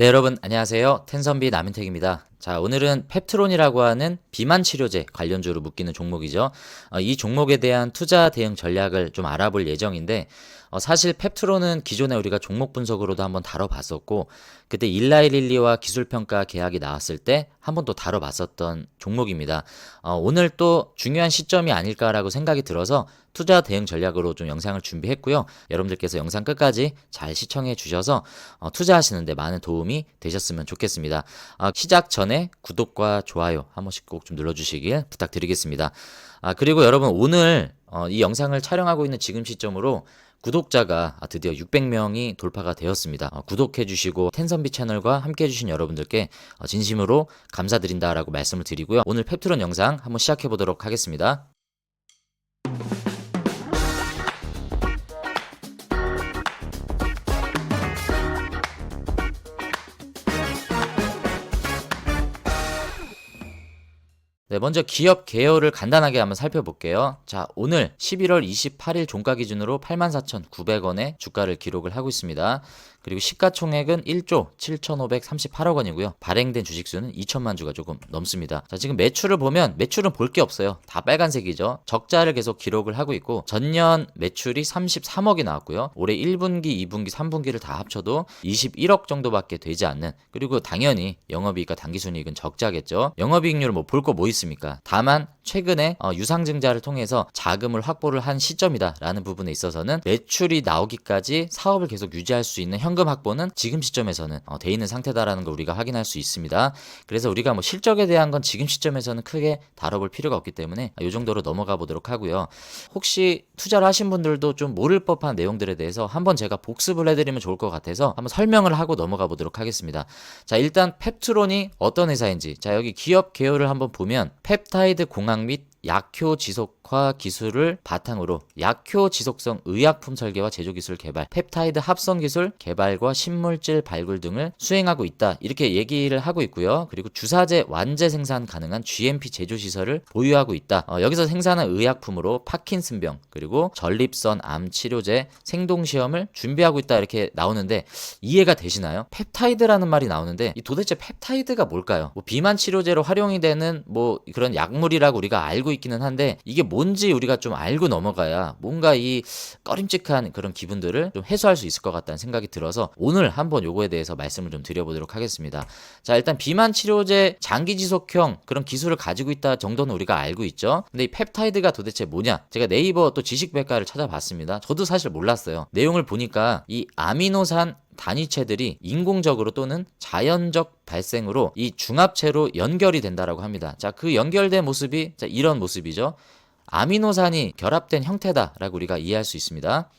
네, 여러분 안녕하세요. 텐선비 남인택입니다. 자, 오늘은 펩트론이라고 하는 비만 치료제 관련주로 묶이는 종목이죠. 어, 이 종목에 대한 투자 대응 전략을 좀 알아볼 예정인데 어, 사실 펩트론은 기존에 우리가 종목 분석으로도 한번 다뤄봤었고 그때 일라이릴리와 기술평가 계약이 나왔을 때 한번 또 다뤄봤었던 종목입니다. 어, 오늘 또 중요한 시점이 아닐까라고 생각이 들어서 투자 대응 전략으로 좀 영상을 준비했고요. 여러분들께서 영상 끝까지 잘 시청해 주셔서 어, 투자하시는데 많은 도움이 되셨으면 좋겠습니다. 아, 시작 전에 구독과 좋아요 한 번씩 꼭 좀 눌러주시길 부탁드리겠습니다. 아, 그리고 여러분 오늘 어, 이 영상을 촬영하고 있는 지금 시점으로 구독자가 아, 드디어 600명이 돌파가 되었습니다. 어, 구독해주시고 텐선비 채널과 함께해주신 여러분들께 어, 진심으로 감사드린다라고 말씀을 드리고요. 오늘 펩트론 영상 한번 시작해보도록 하겠습니다. 네, 먼저 기업 개요를 간단하게 한번 살펴볼게요. 자, 오늘 11월 28일 종가 기준으로 84,900원의 주가를 기록을 하고 있습니다. 그리고 시가총액은 1조 7,538억 원이고요. 발행된 주식 수는 2천만 주가 조금 넘습니다. 자, 지금 매출을 보면 매출은 볼 게 없어요. 다 빨간색이죠. 적자를 계속 기록을 하고 있고 전년 매출이 33억이 나왔고요. 올해 1분기, 2분기, 3분기를 다 합쳐도 21억 정도밖에 되지 않는 그리고 당연히 영업이익과 당기순이익은 적자겠죠. 영업이익률 뭐 볼 거 뭐 있습니까? 다만 최근에 어, 유상증자를 통해서 자금을 확보를 한 시점이다라는 부분에 있어서는 매출이 나오기까지 사업을 계속 유지할 수 있는 현금 확보는 지금 시점에서는 어, 돼 있는 상태다라는 걸 우리가 확인할 수 있습니다. 그래서 우리가 뭐 실적에 대한 건 지금 시점에서는 크게 다뤄볼 필요가 없기 때문에 이 정도로 넘어가 보도록 하고요. 혹시 투자를 하신 분들도 좀 모를 법한 내용들에 대해서 한번 제가 복습을 해드리면 좋을 것 같아서 한번 설명을 하고 넘어가 보도록 하겠습니다. 자 일단 펩트론이 어떤 회사인지 자 여기 기업 개요를 한번 보면 펩타이드 공학 및 약효 지속화 기술을 바탕으로 약효 지속성 의약품 설계와 제조 기술 개발, 펩타이드 합성 기술 개발과 신물질 발굴 등을 수행하고 있다. 이렇게 얘기를 하고 있고요. 그리고 주사제 완제 생산 가능한 GMP 제조 시설을 보유하고 있다. 어, 여기서 생산한 의약품으로 파킨슨병 그리고 전립선 암 치료제 생동 시험을 준비하고 있다. 이렇게 나오는데 이해가 되시나요? 펩타이드라는 말이 나오는데 이 도대체 펩타이드가 뭘까요? 뭐 비만 치료제로 활용이 되는 뭐 그런 약물이라고 우리가 알고 있기는 한데 이게 뭔지 우리가 좀 알고 넘어가야 뭔가 이 꺼림칙한 그런 기분들을 좀 해소할 수 있을 것 같다는 생각이 들어서 오늘 한번 요거에 대해서 말씀을 좀 드려보도록 하겠습니다. 자 일단 비만 치료제 장기 지속형 그런 기술을 가지고 있다 정도는 우리가 알고 있죠. 근데 이 펩타이드가 도대체 뭐냐? 제가 네이버 또 지식 백과를 찾아봤습니다. 저도 사실 몰랐어요. 내용을 보니까 이 아미노산 단위체들이 인공적으로 또는 자연적 발생으로 이 중합체로 연결이 된다라고 합니다. 자, 그 연결된 모습이 자, 이런 모습이죠. 아미노산이 결합된 형태다라고 우리가 이해할 수 있습니다.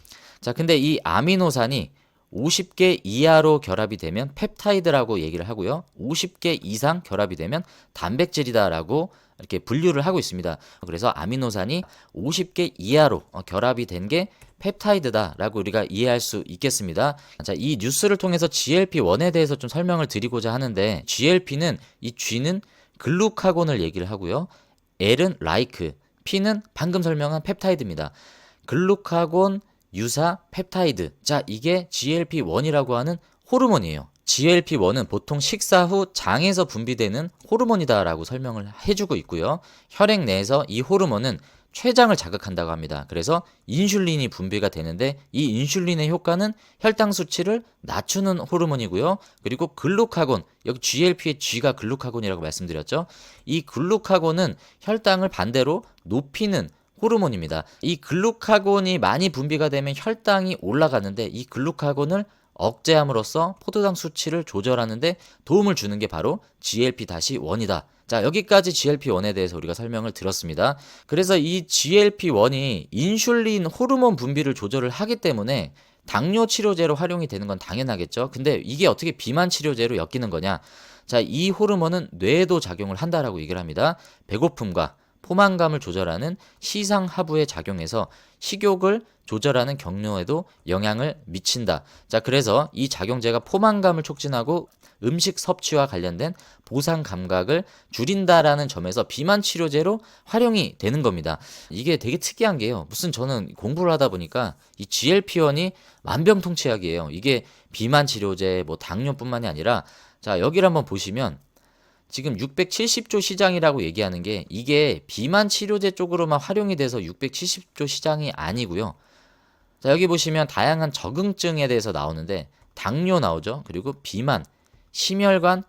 자, 근데 이 아미노산이 50개 이하로 결합이 되면 펩타이드라고 얘기를 하고요. 50개 이상 결합이 되면 단백질이다라고 이렇게 분류를 하고 있습니다. 그래서 아미노산이 50개 이하로 어, 결합이 된 게 펩타이드다라고 우리가 이해할 수 있겠습니다. 자, 이 뉴스를 통해서 GLP-1에 대해서 좀 설명을 드리고자 하는데 GLP는 이 G는 글루카곤을 얘기를 하고요. L은 라이크, P는 방금 설명한 펩타이드입니다. 글루카곤 유사 펩타이드. 자, 이게 GLP-1이라고 하는 호르몬이에요. GLP-1은 보통 식사 후 장에서 분비되는 호르몬이다라고 설명을 해주고 있고요. 혈액 내에서 이 호르몬은 췌장을 자극한다고 합니다. 그래서 인슐린이 분비가 되는데 이 인슐린의 효과는 혈당 수치를 낮추는 호르몬이고요. 그리고 글루카곤, 여기 GLP의 G가 글루카곤이라고 말씀드렸죠. 이 글루카곤은 혈당을 반대로 높이는 호르몬입니다. 이 글루카곤이 많이 분비가 되면 혈당이 올라가는데 이 글루카곤을 억제함으로써 포도당 수치를 조절하는데 도움을 주는 게 바로 GLP-1이다. 자, 여기까지 GLP-1에 대해서 우리가 설명을 들었습니다. 그래서 이 GLP-1이 인슐린 호르몬 분비를 조절을 하기 때문에 당뇨 치료제로 활용이 되는 건 당연하겠죠. 근데 이게 어떻게 비만 치료제로 엮이는 거냐? 자, 이 호르몬은 뇌에도 작용을 한다라고 얘기를 합니다. 배고픔과 포만감을 조절하는 시상 하부에 작용해서 식욕을 조절하는 경로에도 영향을 미친다. 자, 그래서 이 작용제가 포만감을 촉진하고 음식 섭취와 관련된 보상 감각을 줄인다라는 점에서 비만 치료제로 활용이 되는 겁니다. 이게 되게 특이한 게요. 무슨 저는 공부를 하다 보니까 이 GLP-1이 만병통치약이에요. 이게 비만 치료제, 뭐 당뇨뿐만이 아니라 자, 여기를 한번 보시면 지금 670조 시장이라고 얘기하는 게 이게 비만 치료제 쪽으로만 활용이 돼서 670조 시장이 아니고요. 자, 여기 보시면 다양한 적응증에 대해서 나오는데 당뇨 나오죠. 그리고 비만, 심혈관,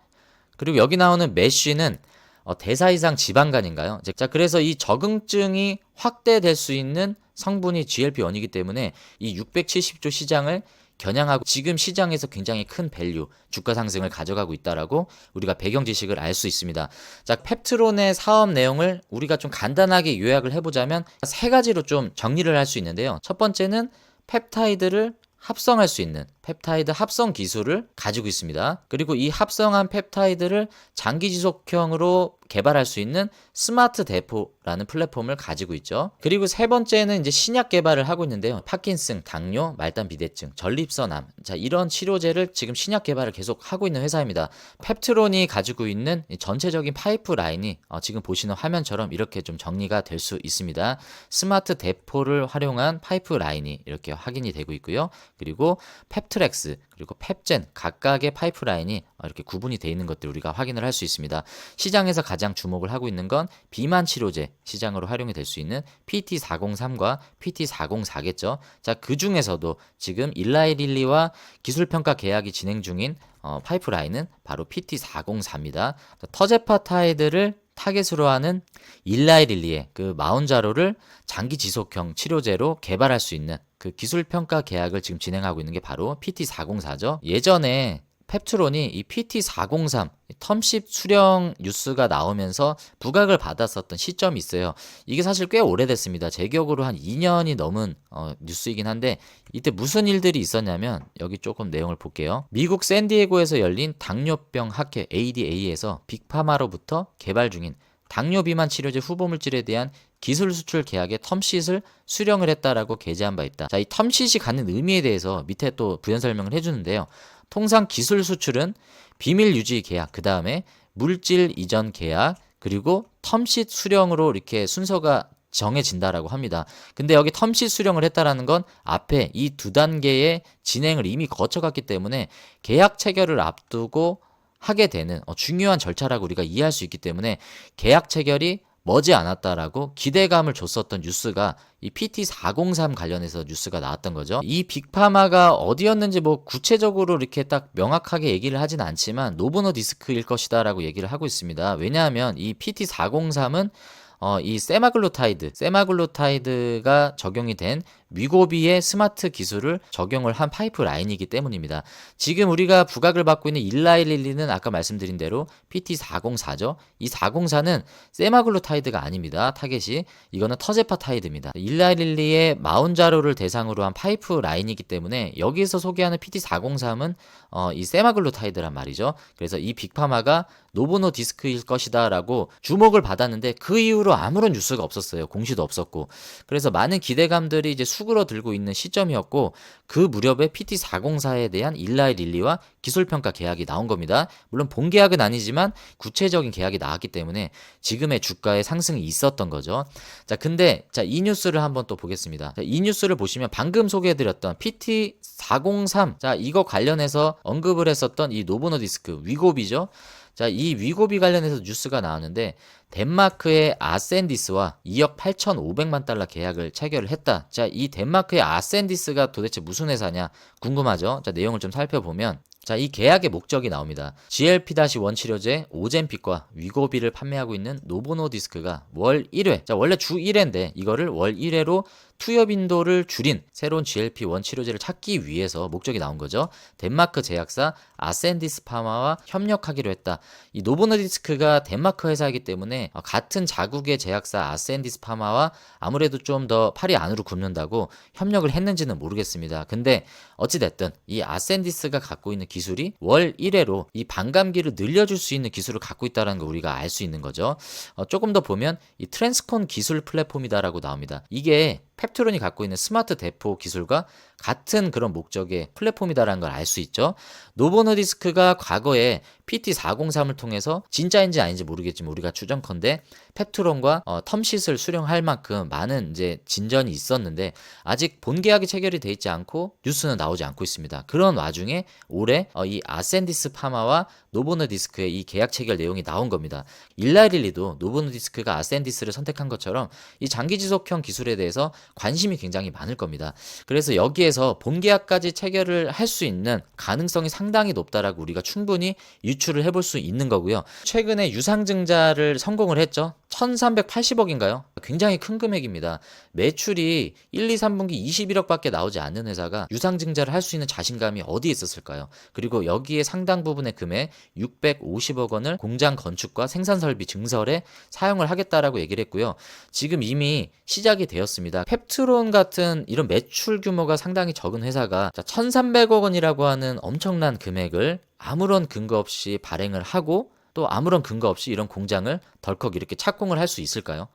그리고 여기 나오는 메쉬는 어, 대사 이상 지방간인가요? 자, 그래서 이 적응증이 확대될 수 있는 성분이 GLP-1이기 때문에 이 670조 시장을 겨냥하고 지금 시장에서 굉장히 큰 밸류, 주가 상승을 가져가고 있다라고 우리가 배경 지식을 알 수 있습니다. 자, 펩트론의 사업 내용을 우리가 좀 간단하게 요약을 해보자면 세 가지로 좀 정리를 할 수 있는데요. 첫 번째는 펩타이드를 합성할 수 있는 펩타이드 합성 기술을 가지고 있습니다. 그리고 이 합성한 펩타이드를 장기 지속형으로 개발할 수 있는 스마트 대포라는 플랫폼을 가지고 있죠. 그리고 세 번째는 이제 신약 개발을 하고 있는데요. 파킨슨, 당뇨, 말단 비대증, 전립선암. 자, 이런 치료제를 지금 신약 개발을 계속 하고 있는 회사입니다. 펩트론이 가지고 있는 전체적인 파이프 라인이 어, 지금 보시는 화면처럼 이렇게 좀 정리가 될 수 있습니다. 스마트 대포를 활용한 파이프 라인이 이렇게 확인이 되고 있고요. 그리고 펩트렉스 그리고 펩젠 각각의 파이프라인이 이렇게 구분이 되어 있는 것들 우리가 확인을 할 수 있습니다. 시장에서 가장 주목을 하고 있는 건 비만 치료제 시장으로 활용이 될 수 있는 PT403과 PT404겠죠. 자, 그 중에서도 지금 일라이 릴리와 기술 평가 계약이 진행 중인 어, 파이프라인은 바로 PT404입니다. 터제파 타이드를 타겟으로 하는 일라이릴리의 그 마운자로를 장기 지속형 치료제로 개발할 수 있는 그 기술 평가 계약을 지금 진행하고 있는 게 바로 PT404죠. 예전에 펩트론이 이 PT403 텀십 수령 뉴스가 나오면서 부각을 받았었던 시점이 있어요. 이게 사실 꽤 오래됐습니다. 제 기억으로 한 2년이 넘은 어, 뉴스이긴 한데 이때 무슨 일들이 있었냐면 여기 조금 내용을 볼게요. 미국 샌디에고에서 열린 당뇨병 학회 ADA에서 빅파마로부터 개발 중인 당뇨 비만 치료제 후보 물질에 대한 기술 수출 계약의 텀시트를 수령을 했다라고 게재한 바 있다. 자, 이 텀시트이 갖는 의미에 대해서 밑에 또 부연 설명을 해주는데요. 통상 기술 수출은 비밀 유지 계약, 그 다음에 물질 이전 계약, 그리고 텀시트 수령으로 이렇게 순서가 정해진다라고 합니다. 근데 여기 텀시 수령을 했다라는 건 앞에 이 두 단계의 진행을 이미 거쳐갔기 때문에 계약 체결을 앞두고 하게 되는 어, 중요한 절차라고 우리가 이해할 수 있기 때문에 계약 체결이 머지 않았다라고 기대감을 줬었던 뉴스가 이 PT403 관련해서 뉴스가 나왔던 거죠. 이 빅파마가 어디였는지 뭐 구체적으로 이렇게 딱 명확하게 얘기를 하진 않지만 노브노 디스크일 것이다라고 얘기를 하고 있습니다. 왜냐하면 이 PT403은 어, 이 세마글루타이드, 세마글루타이드가 적용이 된 위고비의 스마트 기술을 적용을 한 파이프 라인이기 때문입니다. 지금 우리가 부각을 받고 있는 일라일릴리는 아까 말씀드린 대로 PT404죠. 이 404는 세마글루타이드가 아닙니다. 타겟이 이거는 터제파타이드입니다. 일라일릴리의 마운자로를 대상으로 한 파이프 라인이기 때문에 여기서 소개하는 PT403은 어, 이 세마글루타이드란 말이죠. 그래서 이 빅파마가 노보노 디스크일 것이다라고 주목을 받았는데 그 이후로 아무런 뉴스가 없었어요. 공시도 없었고. 그래서 많은 기대감들이 이제 수 수그러들고 있는 시점이었고 그 무렵에 PT404에 대한 일라이 릴리와 기술평가 계약이 나온 겁니다. 물론 본 계약은 아니지만 구체적인 계약이 나왔기 때문에 지금의 주가의 상승이 있었던 거죠. 자, 근데 자, 이 뉴스를 한번 또 보겠습니다. 자, 이 뉴스를 보시면 방금 소개해드렸던 PT403 자, 이거 관련해서 언급을 했었던 이 노보노디스크 위고비죠. 자, 이 위고비 관련해서 뉴스가 나왔는데 덴마크의 아센디스와 2억 8,500만 달러 계약을 체결을 했다. 자, 이 덴마크의 아센디스가 도대체 무슨 회사냐 궁금하죠? 자, 내용을 좀 살펴보면 자, 이 계약의 목적이 나옵니다. GLP-1 치료제 오젠픽과 위고비를 판매하고 있는 노보노디스크가 월 1회, 자, 원래 주 1회인데 이거를 월 1회로 투여 빈도를 줄인 새로운 GLP-1 치료제를 찾기 위해서 목적이 나온 거죠. 덴마크 제약사 아센디스 파마와 협력하기로 했다. 이 노보노디스크가 덴마크 회사이기 때문에 어, 같은 자국의 제약사 아센디스 파마와 아무래도 좀 더 팔이 안으로 굽는다고 협력을 했는지는 모르겠습니다. 근데 어찌됐든 이 아센디스가 갖고 있는 기술이 월 1회로 이 반감기를 늘려줄 수 있는 기술을 갖고 있다는 걸 우리가 알 수 있는 거죠. 어, 조금 더 보면 이 트랜스콘 기술 플랫폼이다라고 나옵니다. 이게 펩트론이 갖고 있는 스마트 대포 기술과 같은 그런 목적의 플랫폼이다라는 걸 알 수 있죠. 노보노디스크가 과거에 PT403을 통해서 진짜인지 아닌지 모르겠지만 우리가 추정컨대 펩트론과 어, 텀싯을 수령할 만큼 많은 이제 진전이 있었는데 아직 본 계약이 체결이 돼 있지 않고 뉴스는 나오지 않고 있습니다. 그런 와중에 올해 어, 이 아센디스 파마와 노보노디스크의 이 계약 체결 내용이 나온 겁니다. 일라릴리도 노보노디스크가 아센디스를 선택한 것처럼 이 장기 지속형 기술에 대해서 관심이 굉장히 많을 겁니다. 그래서 여기에 서 본 계약까지 체결을 할 수 있는 가능성이 상당히 높다라고 우리가 충분히 유추를 해볼 수 있는 거고요. 최근에 유상증자를 성공을 했죠. 1380억인가요? 굉장히 큰 금액입니다. 매출이 1, 2, 3분기 21억밖에 나오지 않는 회사가 유상증자를 할 수 있는 자신감이 어디에 있었을까요? 그리고 여기에 상당 부분의 금액 650억 원을 공장 건축과 생산 설비 증설에 사용을 하겠다라고 얘기를 했고요. 지금 이미 시작이 되었습니다. 펩트론 같은 이런 매출 규모가 상당히 적은 회사가 1,300억 원이라고 하는 엄청난 금액을 아무런 근거 없이 발행을 하고 또 아무런 근거 없이 이런 공장을 덜컥 이렇게 착공을 할 수 있을까요?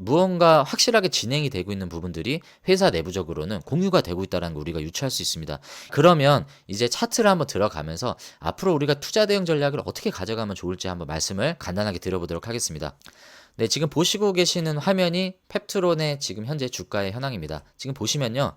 무언가 확실하게 진행이 되고 있는 부분들이 회사 내부적으로는 공유가 되고 있다는 걸 우리가 유추할 수 있습니다. 그러면 이제 차트를 한번 들어가면서 앞으로 우리가 투자 대응 전략을 어떻게 가져가면 좋을지 한번 말씀을 간단하게 드려보도록 하겠습니다. 네, 지금 보시고 계시는 화면이 펩트론의 지금 현재 주가의 현황입니다. 지금 보시면요.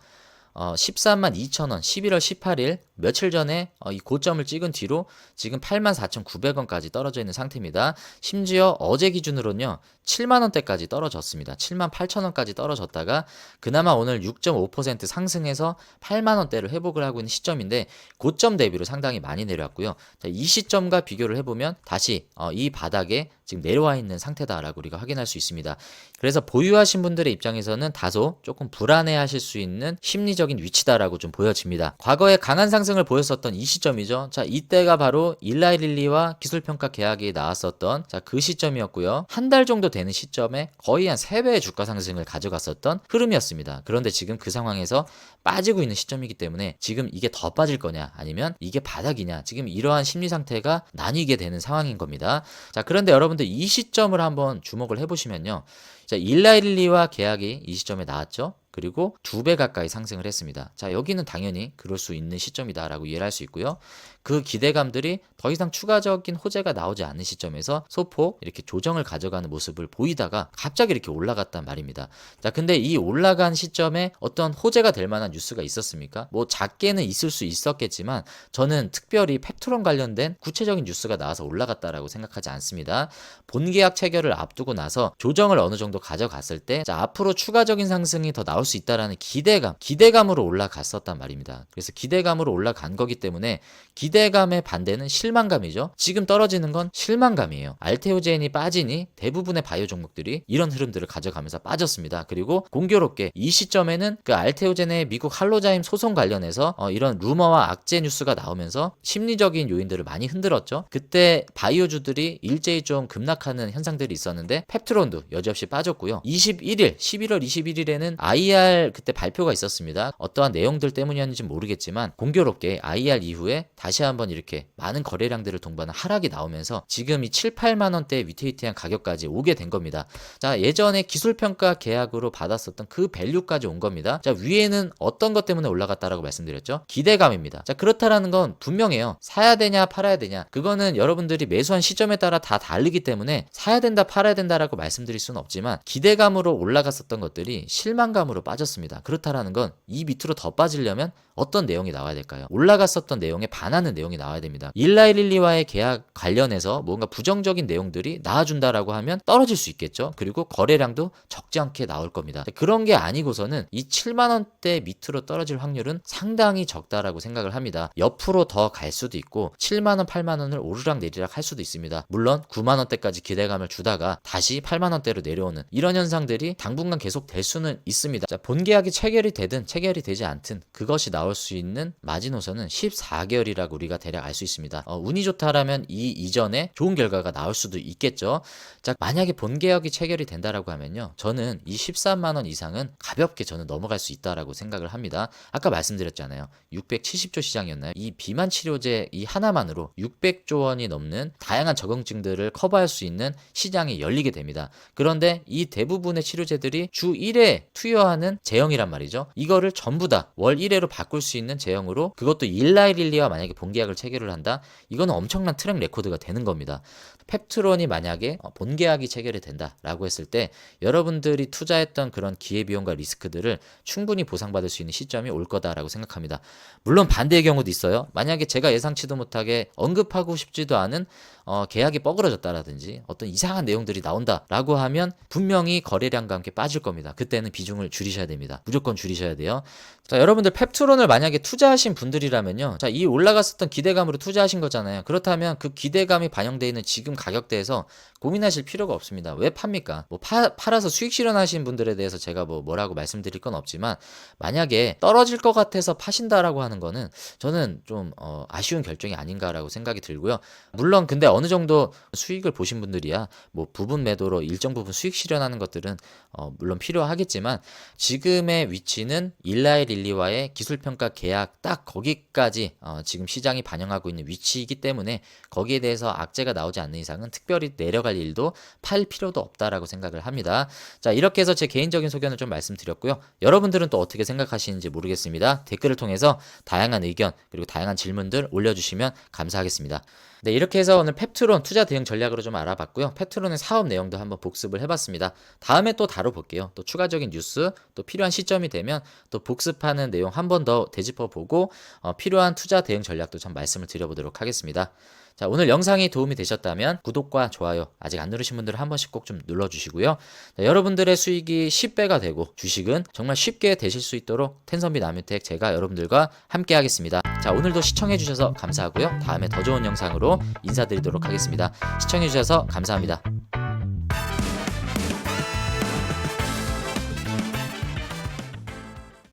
어, 13만 2천 원, 11월 18일 며칠 전에 어, 이 고점을 찍은 뒤로 지금 8만 4,900원까지 떨어져 있는 상태입니다. 심지어 어제 기준으로는요, 7만 원대까지 떨어졌습니다. 7만 8천 원까지 떨어졌다가 그나마 오늘 6.5% 상승해서 8만 원대를 회복을 하고 있는 시점인데 고점 대비로 상당히 많이 내려왔고요. 자, 이 시점과 비교를 해보면 다시 어, 이 바닥에 지금 내려와 있는 상태다라고 우리가 확인할 수 있습니다. 그래서 보유하신 분들의 입장에서는 다소 조금 불안해하실 수 있는 심리적인 위치다라고 좀 보여집니다. 과거에 강한 상승 을 보였었던 이 시점이죠. 자, 이때가 바로 일라이릴리와 기술평가 계약이 나왔었던 자, 그 시점이었고요. 한 달 정도 되는 시점에 거의 한 3배의 주가 상승을 가져갔었던 흐름이었습니다. 그런데 지금 그 상황에서 빠지고 있는 시점이기 때문에 지금 이게 더 빠질 거냐 아니면 이게 바닥이냐 지금 이러한 심리 상태가 나뉘게 되는 상황인 겁니다. 자, 그런데 여러분들 이 시점을 한번 주목을 해보시면요. 자, 일라일리와 계약이 이 시점에 나왔죠. 그리고 두 배 가까이 상승을 했습니다. 자, 여기는 당연히 그럴 수 있는 시점이다라고 이해를 할 수 있고요. 그 기대감들이 더 이상 추가적인 호재가 나오지 않는 시점에서 소폭 이렇게 조정을 가져가는 모습을 보이다가 갑자기 이렇게 올라갔단 말입니다. 자, 근데 이 올라간 시점에 어떤 호재가 될 만한 뉴스가 있었습니까? 뭐 작게는 있을 수 있었겠지만 저는 특별히 펩트론 관련된 구체적인 뉴스가 나와서 올라갔다라고 생각하지 않습니다. 본계약 체결을 앞두고 나서 조정을 어느 정도 가져갔을 때 자, 앞으로 추가적인 상승이 더 나올 수 있다라는 기대감, 기대감으로 올라갔었단 말입니다. 그래서 기대감으로 올라간 거기 때문에 기대감의 반대는 실망감이죠. 지금 떨어지는 건 실망감이에요. 알테오젠이 빠지니 대부분의 바이오 종목들이 이런 흐름들을 가져가면서 빠졌습니다. 그리고 공교롭게 이 시점에는 그 알테오젠의 미국 할로자임 소송 관련해서 어, 이런 루머와 악재 뉴스가 나오면서 심리적인 요인들을 많이 흔들었죠. 그때 바이오주들이 일제히 좀 급락하는 현상들이 있었는데 펩트론도 여지없이 빠졌고요. 21일, 11월 21일에는 IR 그때 발표가 있었습니다. 어떠한 내용들 때문이었는지 모르겠지만 공교롭게 IR 이후에 다시 한번 이렇게 많은 거래량들을 동반한 하락이 나오면서 지금 이 7, 8만 원대 위태위태한 가격까지 오게 된 겁니다. 자, 예전에 기술 평가 계약으로 받았었던 그 밸류까지 온 겁니다. 자, 위에는 어떤 것 때문에 올라갔다라고 말씀드렸죠? 기대감입니다. 자, 그렇다라는 건 분명해요. 사야 되냐, 팔아야 되냐. 그거는 여러분들이 매수한 시점에 따라 다 다르기 때문에 사야 된다, 팔아야 된다라고 말씀드릴 수는 없지만 기대감으로 올라갔었던 것들이 실망감으로 빠졌습니다. 그렇다라는 건 이 밑으로 더 빠지려면 어떤 내용이 나와야 될까요? 올라갔었던 내용에 반하는 내용이 나와야 됩니다. 일라일릴리와의 계약 관련해서 뭔가 부정적인 내용들이 나와준다라고 하면 떨어질 수 있겠죠. 그리고 거래량도 적지 않게 나올 겁니다. 그런 게 아니고서는 이 7만 원대 밑으로 떨어질 확률은 상당히 적다라고 생각을 합니다. 옆으로 더 갈 수도 있고 7만 원, 8만 원을 오르락 내리락 할 수도 있습니다. 물론 9만 원대까지 기대감을 주다가 다시 8만 원대로 내려오는 이런 현상들이 당분간 계속 될 수는 있습니다. 자, 본 계약이 체결이 되든 체결이 되지 않든 그것이 나올 나올 수 있는 마지노선은 14개월이라고 우리가 대략 알 수 있습니다. 어, 운이 좋다라면 이 이전에 좋은 결과가 나올 수도 있겠죠. 자, 만약에 본계약이 체결이 된다라고 하면요. 저는 이 13만 원 이상은 가볍게 저는 넘어갈 수 있다라고 생각을 합니다. 아까 말씀드렸잖아요. 670조 시장이었나요? 이 비만 치료제 이 하나만으로 600조 원이 넘는 다양한 적응증들을 커버할 수 있는 시장이 열리게 됩니다. 그런데 이 대부분의 치료제들이 주 1회 투여하는 제형이란 말이죠. 이거를 전부 다 월 1회로 바꿀 수 있는 제형으로 그것도 일라이 릴리와 만약에 본계약을 체결을 한다. 이거는 엄청난 트랙 레코드가 되는 겁니다. 펩트론이 만약에 어, 본계약이 체결이 된다라고 했을 때 여러분들이 투자했던 그런 기회비용과 리스크들을 충분히 보상받을 수 있는 시점이 올 거다라고 생각합니다. 물론 반대의 경우도 있어요. 만약에 제가 예상치도 못하게 언급하고 싶지도 않은 어, 계약이 뻐그러졌다라든지 어떤 이상한 내용들이 나온다라고 하면 분명히 거래량과 함께 빠질 겁니다. 그때는 비중을 줄이셔야 됩니다. 무조건 줄이셔야 돼요. 자, 여러분들 펩트론을 만약에 투자하신 분들이라면요. 자, 이 올라갔었던 기대감으로 투자하신 거잖아요. 그렇다면 그 기대감이 반영되어 있는 지금 가격대에서 고민하실 필요가 없습니다. 왜 팝니까? 뭐 파, 팔아서 수익 실현하신 분들에 대해서 제가 뭐 뭐라고 말씀드릴 건 없지만 만약에 떨어질 것 같아서 파신다라고 하는 거는 저는 좀 어, 아쉬운 결정이 아닌가라고 생각이 들고요. 물론 근데 어느 정도 수익을 보신 분들이야 뭐 부분 매도로 일정 부분 수익 실현하는 것들은 어, 물론 필요하겠지만 지금의 위치는 일라이 릴리와의 기술평가 계약 딱 거기까지 어, 지금 시장이 반영하고 있는 위치이기 때문에 거기에 대해서 악재가 나오지 않는 이상은 특별히 내려갈 일도 팔 필요도 없다라고 생각을 합니다. 자 이렇게 해서 제 개인적인 소견을 좀 말씀드렸고요. 여러분들은 또 어떻게 생각하시는지 모르겠습니다. 댓글을 통해서 다양한 의견 그리고 다양한 질문들 올려주시면 감사하겠습니다. 네, 이렇게 해서 오늘 펩트론 투자 대응 전략으로 좀 알아봤고요. 펩트론의 사업 내용도 한번 복습을 해봤습니다. 다음에 또 다뤄볼게요. 또 추가적인 뉴스, 또 필요한 시점이 되면 또 복습하는 내용 한 번 더 되짚어보고 어, 필요한 투자 대응 전략도 좀 말씀을 드려보도록 하겠습니다. 자, 오늘 영상이 도움이 되셨다면 구독과 좋아요 아직 안 누르신 분들은 한 번씩 꼭 좀 눌러주시고요. 자, 여러분들의 수익이 10배가 되고 주식은 정말 쉽게 되실 수 있도록 텐선비 남유택 제가 여러분들과 함께 하겠습니다. 자, 오늘도 시청해주셔서 감사하고요. 다음에 더 좋은 영상으로 인사드리도록 하겠습니다. 시청해주셔서 감사합니다.